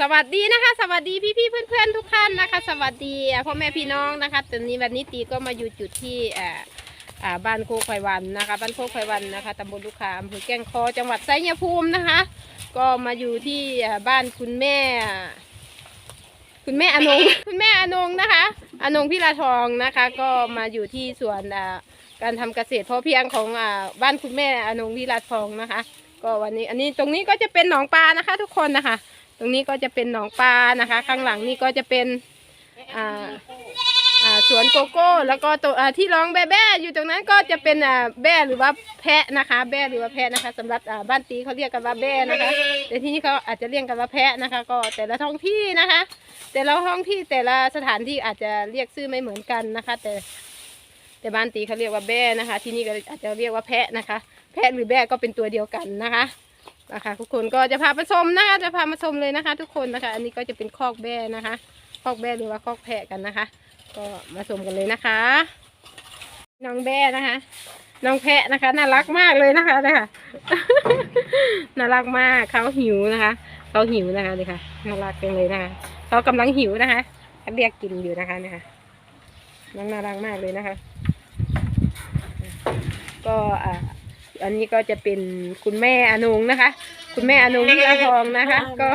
สวัสดีนะคะ สวัสดีพี่ๆเพื่อนๆทุกท่านนะคะ สวัสดีพ่อแม่พี่น้องนะคะตอนนี้วันนี้ตีก็มาอยู่จุดที่อ่าอ่าบ้านโคกไฟวันนะคะ บ้านโคกไฟวันนะคะตำบลลูกขาอำเภอแก้งคอจังหวัดไซยภูมินะคะ ก็มาอยู่ที่บ้านคุณแม่ คุณแม่อนงคุณแม่อนงนะคะ อนงพิลาทองนะคะ ก็มาอยู่ที่สวนการทำเกษตรพอเพียงของบ้านคุณแม่อนงพิลาทองนะคะ ก็วันนี้อันนี้ตรงนี้ก็จะเป็นหนองปลานะคะ ทุกคนนะคะ ตรงนี้ก็จะเป็นหนองปลานะคะ ข้างหลังนี่ก็จะเป็นสวนโกโก้ แล้วก็ตัวที่ร้องแบ่ๆอยู่ตรงนั้นก็จะเป็นแบ่หรือว่าแพะนะคะ แบ่หรือว่าแพะนะคะสำหรับบ้านตีเขาเรียกกันว่าแบ่นะคะแต่ที่นี่เขาอาจจะเรียกกันว่าแพะนะคะ ก็แต่ละท้องที่นะคะ แต่ละท้องที่แต่ละสถานที่อาจจะเรียกชื่อไม่เหมือนกันนะคะ แต่แต่บ้านตีเขาเรียกว่าแบ่นะคะ ที่นี่ก็อาจจะเรียกว่าแพะนะคะ แพะหรือแบ่ก็เป็นตัวเดียวกันนะคะ นะคะทุกคนก็จะพามาชมนะคะจะพามาชมเลยนะคะ ทุกคนนะคะ อันนี้ก็จะเป็นคอกแบ่นะคะ คอกแบ่หรือว่าคอกแพะกันนะคะ ก็มาชมกันเลยนะคะ น้องแบ่นะคะ น้องแพะนะคะ น่ารักมากเลยนะคะนะคะน่ารักมากเขาหิวนะคะเขาหิวนะคะนี่ค่ะน่ารักจังเลยนะคะเขากำลังหิวนะคะเขาเรียกกินอยู่นะคะนี่ค่ะน้องน่ารักมากเลยนะคะ ก็อ่า อันนี้ก็จะเป็นคุณแม่อนงนะคะ คุณแม่อนงที่ละทองนะคะ ก็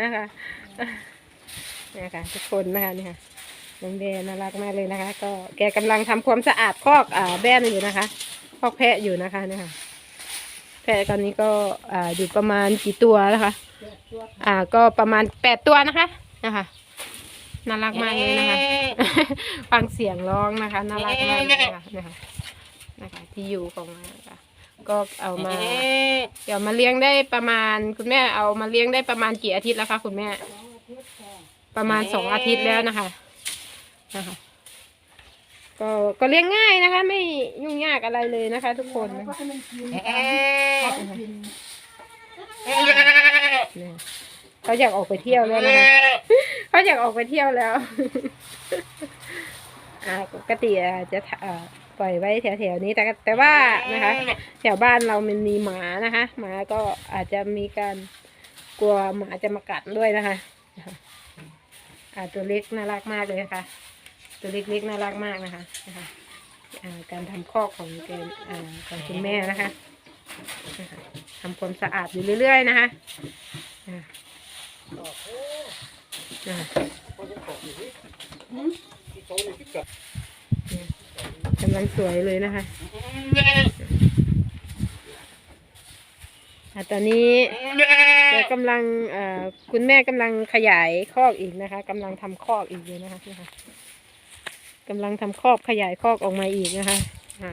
นะคะเนี่ยค่ะทุกคนนะคะนี่ค่ะน้องแบร์น่ารักมากเลยนะคะ ก็แกกำลังทำความสะอาดคอกอ่าแบนอยู่นะคะคอกแพะอยู่นะคะเนี่ยค่ะแพะตอนนี้ก็อ่าอยู่ประมาณกี่ตัวนะคะ อ่าก็ประมาณแปดตัวนะคะนะคะน่ารักมากเลยนะคะ ฟังเสียงร้องนะคะน่ารักมากเลยนะคะ นะคะนะคะที่อยู่ของมันนะคะก็เอามา เดี๋ยวมาเลี้ยงได้ประมาณ คุณแม่เอามาเลี้ยงได้ประมาณกี่อาทิตย์แล้วคะคุณแม่ ประมาณสองอาทิตย์แล้วนะคะนะคะก็ก็เลี้ยงง่ายนะคะ ไม่ยุ่งยากอะไรเลยนะคะ ทุกคนนะคะเนี่ยเขาอยากออกไปเที่ยวแล้วนะคะเขาอยากออกไปเที่ยวแล้วอ่าปกติอะจะอ่า ปล่อยไว้แถวๆนี้แต่แต่ว่านะคะ แถวบ้านเรามันมีหมานะคะหมาก็อาจจะมีการกลัวหมาจะมากัดด้วยนะคะอ่าตัวเล็กน่ารักมากเลยนะคะ ตัวเล็กๆน่ารักมากนะคะนะคะการทำคอกของแกอของคุณแม่นะคะทำความสะอาดอยู่เรื่อยๆนะคะอ่า กำลังสวยเลยนะคะอะตอนนี้เดี๋ยวกำลังคุณแม่กำลังขยายคอกอีกนะคะกำลังทำคอกอีกอยู่นะคะนะคะกำลังทำคอกขยายคอกออกมาอีกนะคะอะ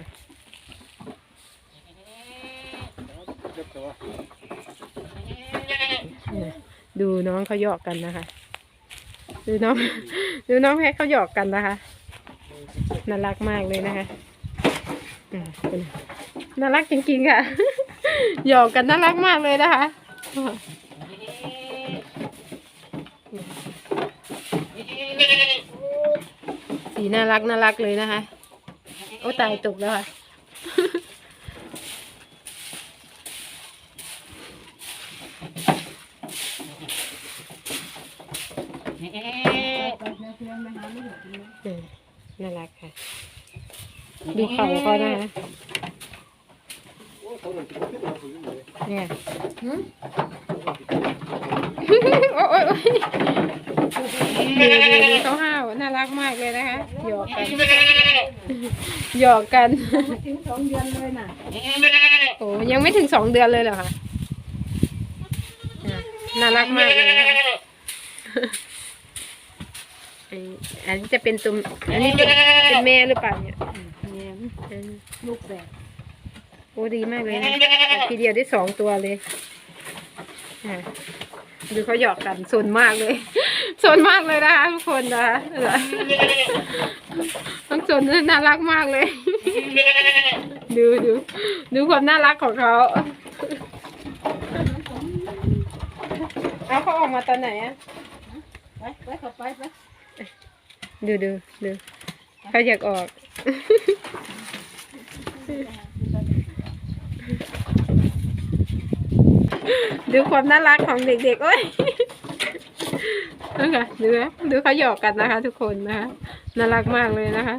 ดูน้องเขาหยอกกันนะคะ ดูน้อง ดูน้องแพะเขาหยอกกันนะคะ น่ารักมากเลยนะคะนน่ารักจริงๆค่ะ หยอกกันน่ารักมากเลยนะคะสีน่ารักน่ารักเลยนะคะ โอ้ตายตกแล้วค่ะ เออน่ารักค่ะ ดูเขาเขานะคะเนี่ยโอ้ยโอ้ยดูเขาห้าวน่ารักมากเลยนะคะหยอกกันหยอกกันถึงสองเดือนเลยน่ะโอ้ยังไม่ถึงสองเดือนเลยเหรอคะน่ารักมากเลยนะคะอันนี้จะเป็นตัวอันนี้เป็นแม่หรือเปล่าเนี่ย ลูกแบบโอ้ดีมากเลยนะทีเดียวได้สองตัวเลยอะดูเขาหยอกกันสนมากเลยสนมากเลยนะคะทุกคนนะคะต้องสนน่ารักมากเลย ดูดูดูความน่ารักของเขาเอาเขาออกมาตอนไหนอะไปไปเข้าไปไปดูดูดูเขาอยากออกน ดูความน่ารักของเด็กๆ โอ้ยนะคะดูนะดูเขาหยอกกันนะคะ ทุกคนนะคะน่ารักมากเลยนะคะ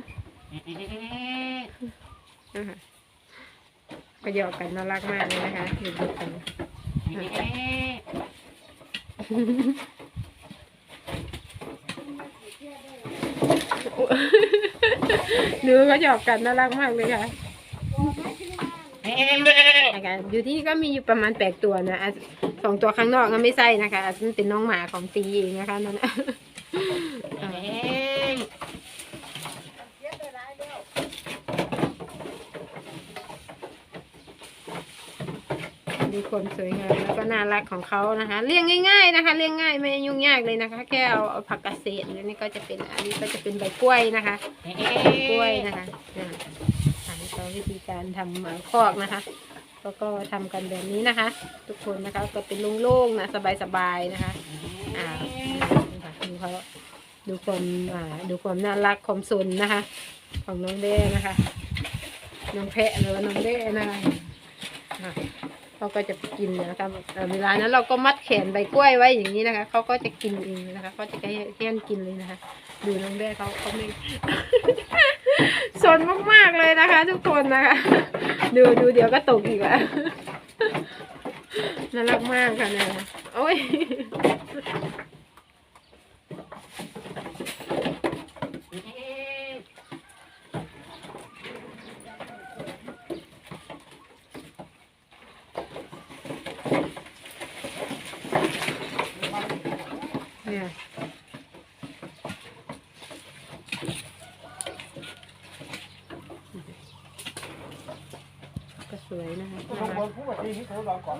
นะคะก็หยอกกันน่ารักมากเลยนะคะเด็กๆกันดูเขาหยอกกันน่ารักมากเลยค่ะ นะคะอยู่ที่นี่ก็มีอยู่ประมาณแปดตัวนะอะสองตัวข้างนอกก็ไม่ใช่นะคะอาจจะเป็นน้องหมาของตีเองนะคะนั่นนะอ่าดูความสวยงามแล้วก็น่ารักของเขานะคะ เลี้ยงง่าย ๆ นะคะ เลี้ยงง่ายไม่ยุ่งยากเลยนะคะ แค่เอาเอาผักกาดเศษแล้วนี่ก็จะเป็นอันนี้ก็จะเป็นใบกล้วยนะคะกล้วยนะคะ อ่าวิธีการทำหมาคอกนะคะแล้วก็ทำกันแบบนี้นะคะ ทุกคนนะคะก็เป็นโล่งๆนะสบายๆนะคะอ่านี่ค่ะดูเขาดูความอ่าดูความน่ารักความสนนะคะ ของน้องเด้นะคะ น้องแพะหรือว่าน้องเด้นะคะเขาก็จะกินนะคะเอ่อเวลานั้นเราก็มัดแขนใบกล้วยไว้อย่างนี้นะคะเขาก็จะกินเองนะคะเขาจะให้เฮี้ยนกินเลยนะคะ ดูน้องเด้เขาเขาไม่ สนมากๆเลยนะคะ ทุกคนนะคะ ดูดูเดี๋ยวก็ตกอีกแล้วน่ารักมากค่ะเนี่ยโอ้ยเนี่ยก็ สวยนะคะน่ารักควา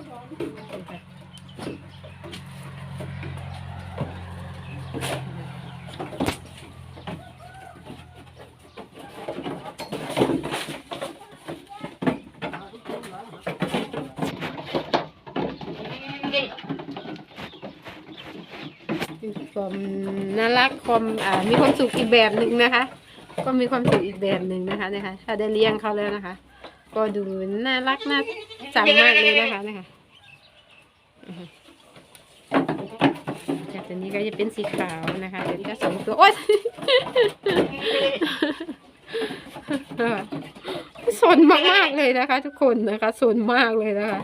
มน่ารักความอ่ามีความสุขอีกแบบหนึ่งนะคะ ก็มีความสุขอีกแบบหนึ่งนะคะนะคะ ถ้าได้เลี้ยงเขาแล้วนะคะ ก็ดูน่ารักน่าจังมากเลยนะคะนะคะจากตัวนี้ก็จะเป็นสีขาวนะคะตัวนี้ก็สองตัว โอ๊ยสนมากๆเลยนะคะ ทุกคนนะคะสนมากเลยนะคะ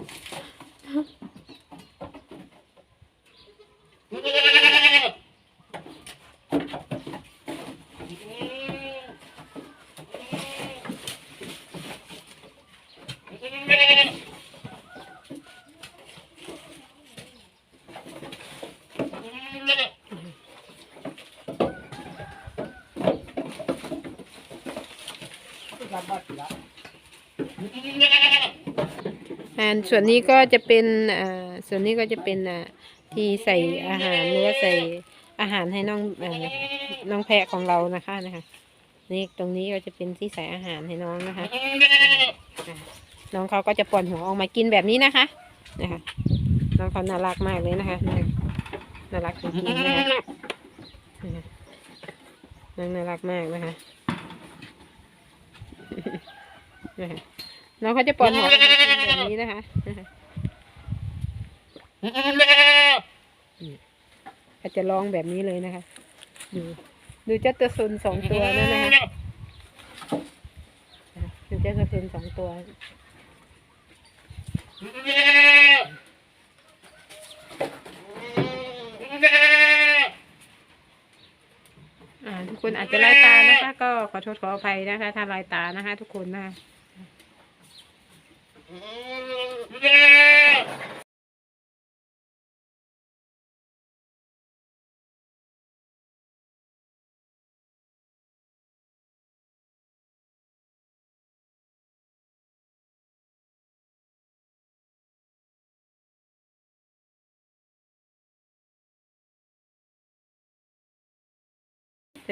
อ่าส่วนนี้ก็จะเป็นอ่าส่วนนี้ก็จะเป็นอ่าที่ใส่อาหารหรือว่าใส่อาหารให้น้องอ่าน้องแพะของเรานะคะนะคะ นี่ตรงนี้ก็จะเป็นที่ใส่อาหารให้น้องนะคะอ่าน้องเขาก็จะปล่อนหัวออกมากินแบบนี้นะคะนะคะน้องเขาน่ารักมากเลยนะคะน่ารักจริงๆนะนะคะน้องน่ารักมากนะคะ นะคะน้องเขาจะปล่อนหัวออกมากินแบบนี้นะคะนะคะเขาจะร้องแบบนี้เลยนะคะ ดูดูเจ้าตัวซุนสองตัวนั่นนะคะดูเจ้าตัวซุนสองตัวอ่าทุกคนอาจจะลายตานะคะ ก็ขอโทษขออภัยนะคะ ถ้าลายตานะคะ ทุกคนนะคะ ตัว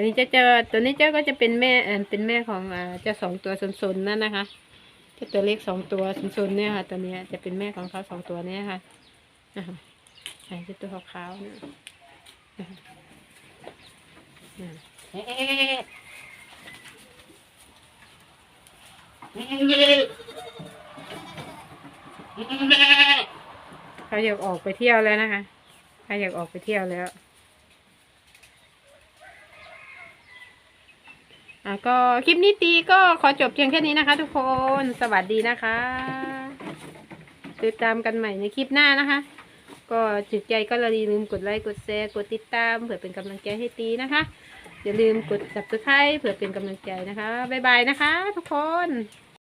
นี้เจ้าเจอตัวนี้เจ้าก็จะเป็นแม่เป็นแม่ของเจ้าสองตัวสนๆนั่นนะคะ จ้าตัวเล็กสองตัวสนๆเนี่ยค่ะ ตัวนี้จะเป็นแม่ของเขาสองตัวเนี้ยค่ะนะคะใช่เจ้ตัวขาวๆเนี่ยนะคะอ่าเขเขาอยากออกไปเที่ยวแล้วนะคะเขาอยากออกไปเที่ยวแล้ว อะก็คลิปนี้ตีก็ขอจบเพียงแค่นี้นะคะ ทุกคนสวัสดีนะคะติดตามกันใหม่ในคลิปหน้านะคะ ก็จุดใจก็อย่าลืมกดไลค์กดแชร์กดติดตามเผื่อเป็นกำลังใจให้ตีนะคะ อย่าลืมกด subscribe เผื่อเป็นกำลังใจนะคะบ๊ายบายนะคะ ทุกคน